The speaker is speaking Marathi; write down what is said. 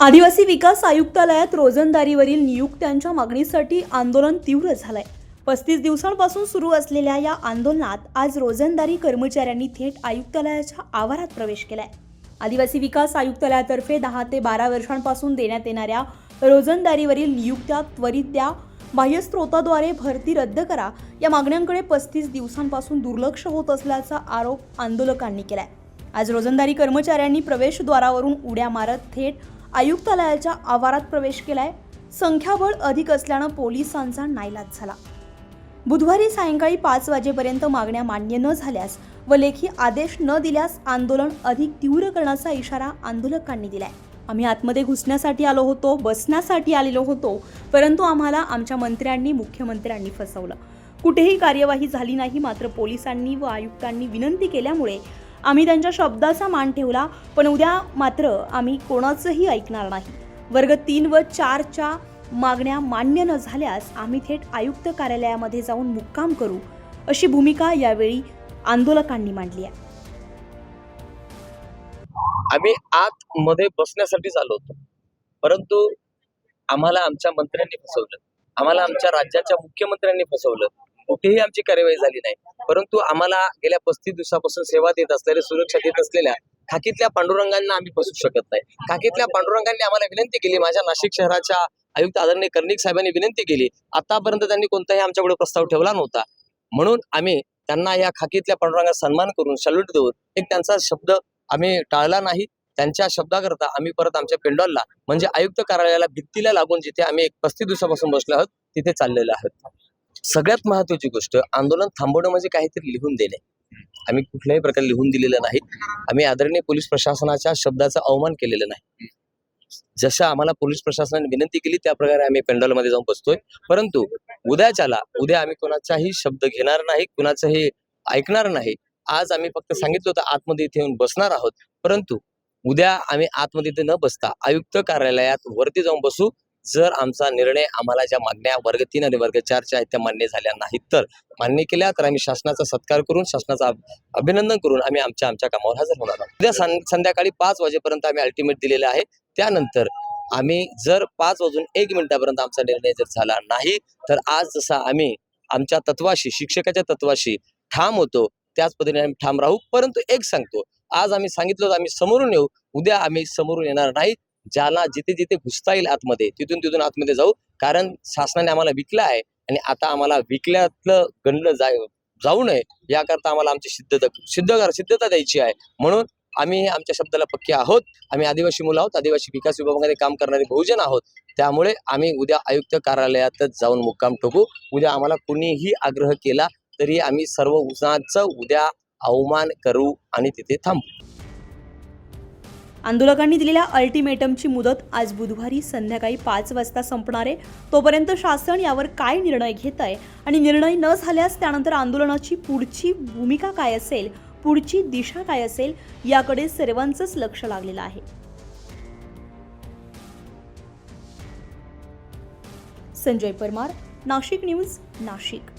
आदिवासी विकास आयुक्तालयात रोजंदारीवरील नियुक्त्यांच्या मागणीसाठी आंदोलन तीव्र झालंय. पस्तीस दिवसांपासून सुरू असलेल्या या आंदोलनात आज रोजंदारी कर्मचाऱ्यांनी थेट आयुक्तालयाच्या आवारात प्रवेश केलाय. आदिवासी विकास आयुक्तालयातर्फे दहा ते बारा वर्षांपासून देण्यात येणाऱ्या रोजंदारीवरील नियुक्त्या त्वरित द्या बाह्यस्त्रोताद्वारे भरती रद्द करा या मागण्यांकडे पस्तीस दिवसांपासून दुर्लक्ष होत असल्याचा आरोप आंदोलकांनी केलाय. आज रोजंदारी कर्मचाऱ्यांनी प्रवेशद्वारावरून उड्या मारत थेट आयुक्तालयाच्या आवारात प्रवेश केलाय. संख्याबळ अधिक असल्यानं पोलिसांचा नाईलाज झाला. बुधवारी सायंकाळी पाच वाजेपर्यंत मागण्या मान्य न झाल्यास व लेखी आदेश न दिल्यास आंदोलन अधिक तीव्र करण्याचा इशारा आंदोलकांनी दिलाय. आम्ही आतमध्ये घुसण्यासाठी आलो होतो बसण्यासाठी आलेलो होतो परंतु आम्हाला आमच्या मंत्र्यांनी मुख्यमंत्र्यांनी फसवलं. कुठेही कार्यवाही झाली नाही मात्र पोलिसांनी व आयुक्तांनी विनंती केल्यामुळे आम्ही त्यांच्या शब्दाचा मान ठेवला पण उद्या मात्र आम्ही कोणाचंही ऐकणार नाही. वर्ग तीन व चारच्या मागण्या मान्य न झाल्यास आम्ही थेट आयुक्त कार्यालयामध्ये जाऊन मुक्काम करू अशी भूमिका यावेळी आंदोलकांनी मांडली आहे. आम्ही आतमध्ये बसण्यासाठीच आलो होतो परंतु आम्हाला आमच्या मंत्र्यांनी फसवलं. आम्हाला आमच्या राज्याच्या मुख्यमंत्र्यांनी फसवलं. कुठेही आमची कार्यवाही झाली नाही. परंतु आम्हाला गेल्या पस्तीस दिवसापासून सेवा देत असलेल्या सुरक्षा देत असलेल्या खाकीतल्या पांडुरंगांना आम्ही बसू शकत नाही. खाकीतल्या पांडुरंगांनी आम्हाला विनंती केली माझ्या नाशिक शहराच्या आयुक्त आदरणीय कर्णिक साहेबांनी विनंती केली आतापर्यंत त्यांनी कोणताही आमच्याकडे प्रस्ताव ठेवला नव्हता. म्हणून आम्ही त्यांना या खाकीतल्या पांडुरंगाचा सन्मान करून सॅल्यूट देऊन एक त्यांचा शब्द आम्ही टाळला नाही. त्यांच्या शब्दाकरता आम्ही परत आमच्या पेंडॉलला म्हणजे आयुक्त कार्यालयाला भित्तीला लागून जिथे आम्ही एक पस्तीस दिवसापासून बसलो आहोत तिथे चाललेलो आहोत. सगळ्यात महत्वाची गोष्ट आंदोलन थांबवणं म्हणजे काहीतरी लिहून देणे. आम्ही कुठल्याही प्रकारे लिहून दिलेलं नाही. आम्ही आदरणीय पोलीस प्रशासनाच्या शब्दाचा अवमान केलेला नाही. जसं आम्हाला पोलीस प्रशासनाने विनंती केली त्या प्रकारे आम्ही पेंडॉलमध्ये जाऊन बसतोय. परंतु उद्याच्याला उद्या आम्ही कोणाचाही शब्द घेणार नाही कुणाचंही ऐकणार नाही. आज आम्ही फक्त सांगितलं होतं आतमध्ये इथे येऊन बसणार आहोत. परंतु उद्या आम्ही आतमध्ये इथे न बसता आयुक्त कार्यालयात वरती जाऊन बसू. जर आमचा निर्णय आम्हाला ज्या मागण्या वर्ग तीन आणि वर्ग चारच्या आहेत त्या मान्य झाल्या नाहीत तर मान्य केल्या तर आम्ही शासनाचा सत्कार करून शासनाचा अभिनंदन करून आम्ही आमच्या आमच्या कामावर हजर होणार आहोत. उद्या संध्याकाळी पाच वाजेपर्यंत आम्ही अल्टिमेट दिलेले आहे. त्यानंतर आम्ही जर पाच वाजून एक मिनिटापर्यंत आमचा निर्णय जर झाला नाही तर आज जसा आम्ही आमच्या तत्वाशी शिक्षकाच्या तत्वाशी ठाम होतो त्याच पद्धतीने आम्ही ठाम राहू. परंतु एक सांगतो आज आम्ही सांगितलं होतं आम्ही समोरून येऊ. उद्या आम्ही समोरून येणार नाही. ज्याला जिथे जिथे घुसता येईल आतमध्ये तिथून तिथून आतमध्ये जाऊ. कारण शासनाने आम्हाला विकलं आहे आणि आता आम्हाला विकल्यातलं गणलं जाय जाऊ नये याकरता आम्हाला आमची सिद्धता सिद्ध सिद्धता द्यायची आहे. म्हणून आम्ही आमच्या शब्दाला पक्के आहोत. आम्ही आदिवासी मुलं आहोत. आदिवासी विकास विभागामध्ये काम करणारे बहुजन आहोत. त्यामुळे आम्ही उद्या आयुक्त कार्यालयातच जाऊन मुक्काम ठोकू. उद्या आम्हाला कुणीही आग्रह केला तरी आम्ही सर्व उसाचं उद्या अवमान करू आणि तिथे थांबू. आंदोलकांनी दिलेल्या अल्टिमेटमची मुदत आज बुधवारी संध्याकाळी पाच वाजता संपणार आहे. तोपर्यंत शासन यावर काय निर्णय घेत आहे आणि निर्णय न झाल्यास त्यानंतर आंदोलनाची पुढची भूमिका काय असेल पुढची दिशा काय असेल याकडे सर्वांचंच लक्ष लागलेलं आहे. संजय परमार नाशिक न्यूज नाशिक.